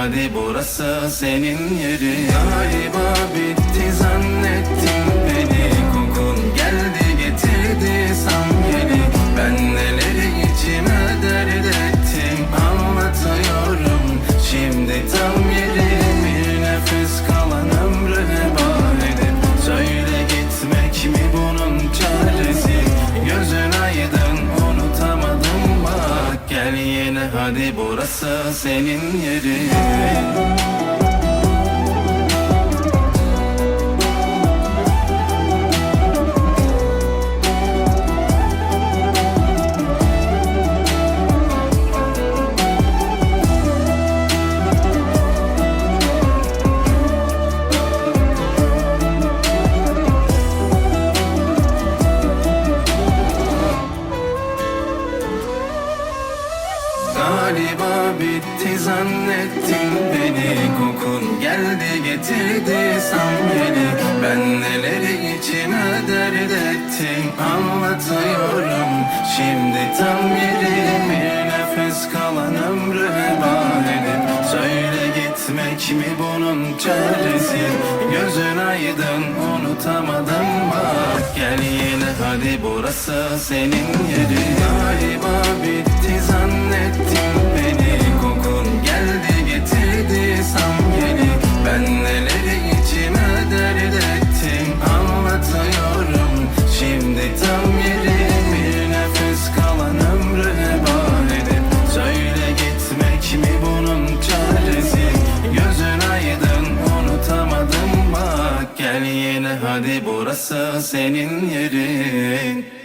hadi burası senin yerin. Galiba bitti zannet. Gel yine hadi burası senin yerin Galiba bitti zannettim beni. Kokun geldi getirdi sam yeni Ben neleri içime dert ettim Anlatıyorum. Şimdi tam yeri Bir nefes kalan ömrü heba edip Söyle gitmek mi bunun çaresi? Gözün aydın unutamadım bak. Gel yine hadi burası senin yerin. Galiba bitti beni. Kokun geldi getirdi sam Ben neleri içime dert Anlatıyorum. Şimdi tam Bir nefes kalan ömrü edip. Söyle gitmek mi bunun çaresi? Gözün aydın unutamadım bak. Gel yine hadi burası senin yerin